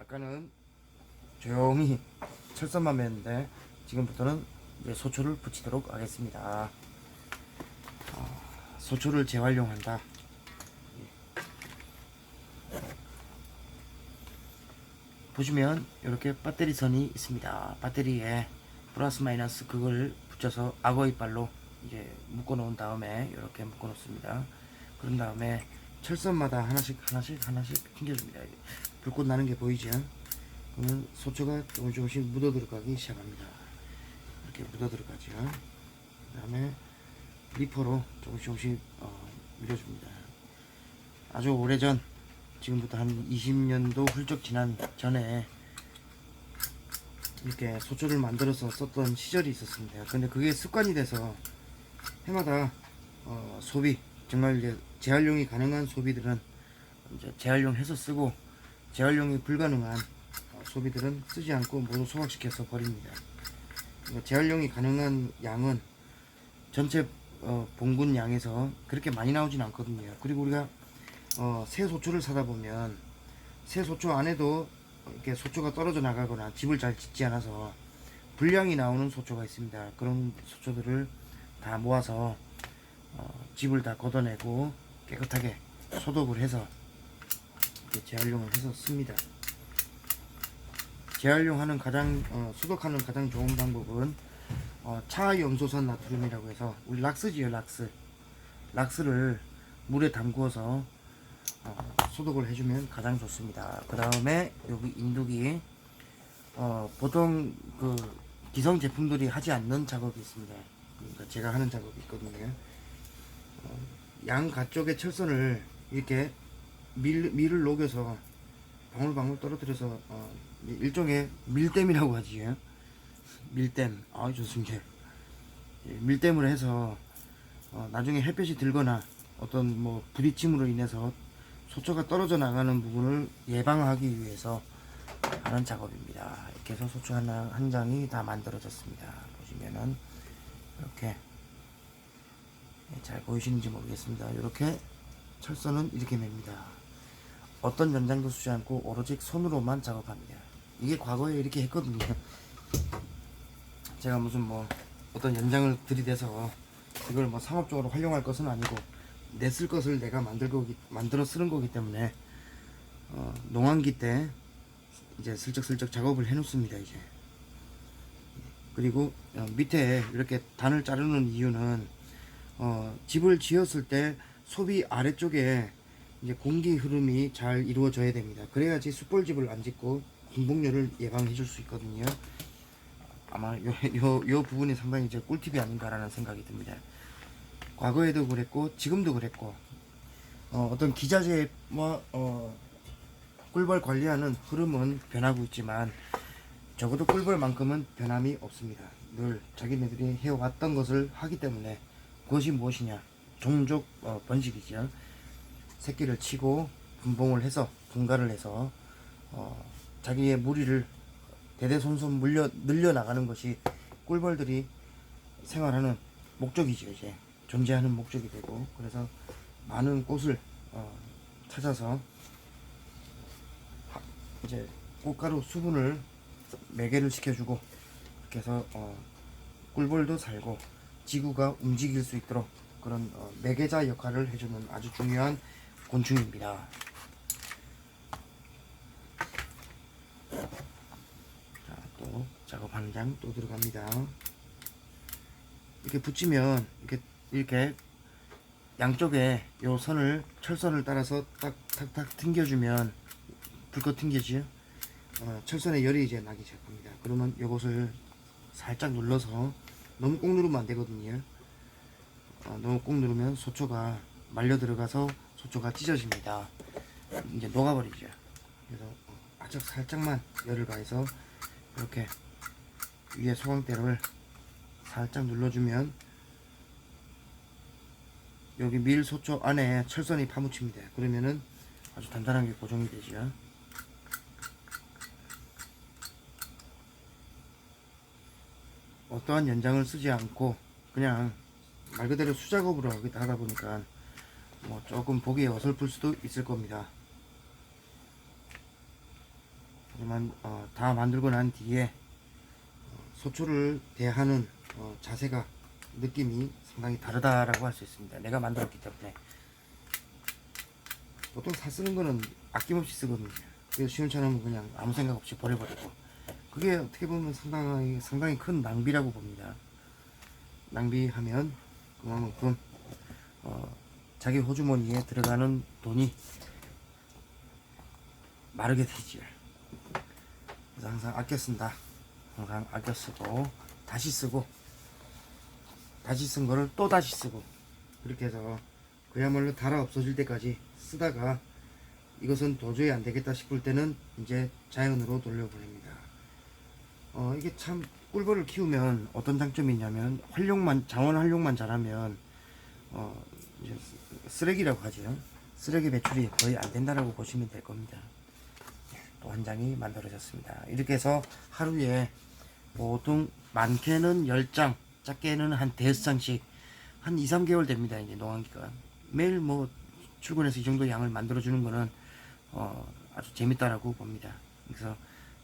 아까는 조용히 철선만 맸는데 지금부터는 이제 소초를 붙이도록 하겠습니다. 아, 소초를 재활용한다. 보시면 이렇게 배터리 선이 있습니다. 배터리에 플러스 마이너스 그걸 붙여서 악어 이빨로 이제 묶어 놓은 다음에 이렇게 묶어 놓습니다. 그런 다음에 철선마다 하나씩 하나씩 하나씩 튕겨줍니다. 불꽃 나는 게 보이죠? 그러면 소초가 조금 조금씩 묻어 들어가기 시작합니다. 이렇게 묻어 들어가죠. 그 다음에 리퍼로 조금씩 조금씩 어, 밀어줍니다. 아주 오래전 지금부터 한 20년도 훌쩍 지난 전에 이렇게 소초를 만들어서 썼던 시절이 있었습니다. 근데 그게 습관이 돼서 해마다 어, 소비 정말 이제 재활용이 가능한 소비들은 이제 재활용해서 쓰고 재활용이 불가능한 어, 소비들은 쓰지 않고 모두 소각시켜서 버립니다. 그러니까 재활용이 가능한 양은 전체 어, 봉군 양에서 그렇게 많이 나오진 않거든요. 그리고 우리가 어, 새 소초를 사다 보면 새 소초 안에도 이렇게 소초가 떨어져 나가거나 집을 잘 짓지 않아서 불량이 나오는 소초가 있습니다. 그런 소초들을 다 모아서 어, 집을 다 걷어내고 깨끗하게 소독을 해서 이렇게 재활용을 해서 씁니다. 재활용하는 가장 어, 소독하는 가장 좋은 방법은 어, 차염소산 나트륨이라고 해서 우리 락스지요 락스 락스를 물에 담구어서 어, 소독을 해주면 가장 좋습니다. 그 다음에 여기 인두기 어, 보통 그 기성 제품들이 하지 않는 작업이 있습니다. 그러니까 제가 하는 작업이 있거든요. 어, 양 가쪽에 철선을 이렇게 밀, 밀을 녹여서 방울방울 떨어뜨려서 어, 일종의 밀댐이라고 하지요. 밀댐, 아 좋습니다. 예, 밀댐을 해서 어, 나중에 햇볕이 들거나 어떤 뭐 부딪힘으로 인해서 소초가 떨어져 나가는 부분을 예방하기 위해서 하는 작업입니다. 이렇게 해서 소초 하나 한 장이 다 만들어졌습니다. 보시면은 이렇게 예, 잘 보이시는지 모르겠습니다. 이렇게 철선은 이렇게 맵니다. 어떤 연장도 쓰지 않고 오로지 손으로만 작업합니다. 이게 과거에 이렇게 했거든요. 제가 무슨 뭐 어떤 연장을 들이대서 이걸 뭐 상업적으로 활용할 것은 아니고 내 쓸 것을 내가 만들고 만들어 쓰는 거기 때문에 어, 농한기 때 이제 슬쩍슬쩍 작업을 해 놓습니다 이제 그리고 어, 밑에 이렇게 단을 자르는 이유는 어, 집을 지었을 때 소비 아래쪽에 이제 공기 흐름이 잘 이루어져야 됩니다 그래야지 숯벌집을 안 짓고 공복열을 예방해 줄 수 있거든요 아마 요, 요, 요 부분이 상당히 이제 꿀팁이 아닌가라는 생각이 듭니다. 과거에도 그랬고, 지금도 그랬고, 어, 어떤 기자재, 뭐, 어, 꿀벌 관리하는 흐름은 변하고 있지만, 적어도 꿀벌만큼은 변함이 없습니다. 늘 자기네들이 해왔던 것을 하기 때문에, 그것이 무엇이냐? 종족 어, 번식이죠. 새끼를 치고, 분봉을 해서, 분갈을 해서, 어, 자기의 무리를 대대손손 물려 늘려 나가는 것이 꿀벌들이 생활하는 목적이죠 이제 존재하는 목적이 되고 그래서 많은 꽃을 어, 찾아서 하- 이제 꽃가루 수분을 매개를 시켜주고 이렇게 해서 어, 꿀벌도 살고 지구가 움직일 수 있도록 그런 어, 매개자 역할을 해주는 아주 중요한 곤충입니다. 자, 또 작업 한 장 또 들어갑니다. 이렇게 붙이면 이렇게 이렇게 양쪽에 요 선을 철선을 따라서 딱탁탁 튕겨주면 불꽃 튕겨지요. 어, 철선에 열이 이제 나기 시작합니다. 그러면 요것을 살짝 눌러서 너무 꼭 누르면 안 되거든요. 어, 너무 꼭 누르면 소초가 말려 들어가서 소초가 찢어집니다. 이제 녹아버리죠. 그래서 어, 아주 살짝만 열을 가해서 이렇게 위에 소광대를 살짝 눌러주면 여기 밀 소초 안에 철선이 파묻힙니다. 그러면은 아주 단단하게 고정이 되죠. 어떠한 연장을 쓰지 않고 그냥 말 그대로 수작업으로 하다 보니까 뭐 조금 보기에 어설플 수도 있을 겁니다. 하지만 어, 다 만들고 난 뒤에 어, 소초를 대하는 어, 자세가 느낌이 상당히 다르다라고 할 수 있습니다. 내가 만들었기 때문에 보통 사 쓰는 거는 아낌없이 쓰거든요. 그래서 시원찮으면 그냥 아무 생각 없이 버려버리고 그게 어떻게 보면 상당히 상당히 큰 낭비라고 봅니다. 낭비하면 그만큼 어, 자기 호주머니에 들어가는 돈이 마르게 되지요. 그래서 항상 아껴 쓴다. 항상 아껴 쓰고 다시 쓰고 다시 쓴 거를 또 다시 쓰고 그렇게 해서 그야말로 달아 없어질 때까지 쓰다가 이것은 도저히 안 되겠다 싶을 때는 이제 자연으로 돌려보냅니다. 어 이게 참 꿀벌을 키우면 어떤 장점이 있냐면 활용만 자원 활용만 잘하면 어 이제 쓰- 쓰레기라고 하죠. 쓰레기 배출이 거의 안 된다라고 보시면 될 겁니다. 또 한 장이 만들어졌습니다. 이렇게 해서 하루에 보통 많게는 10장, 작게는 한 5장씩 한 2, 3개월 됩니다. 이제 농한기간. 매일 뭐 출근해서 이 정도 양을 만들어주는 거는 어, 아주 재밌다라고 봅니다. 그래서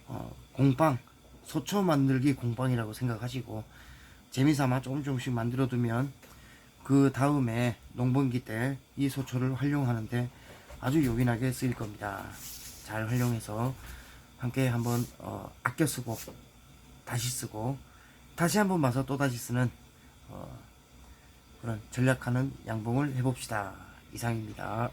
어, 공빵, 소초 만들기 공빵이라고 생각하시고 재미삼아 조금 조금씩 만들어두면 그 다음에 농번기 때 이 소초를 활용하는데 아주 요긴하게 쓰일 겁니다. 잘 활용해서 함께 한번 어, 아껴 쓰고 다시 쓰고 다시 한번 봐서 또 다시 쓰는 어, 그런 전략하는 양봉을 해봅시다. 이상입니다.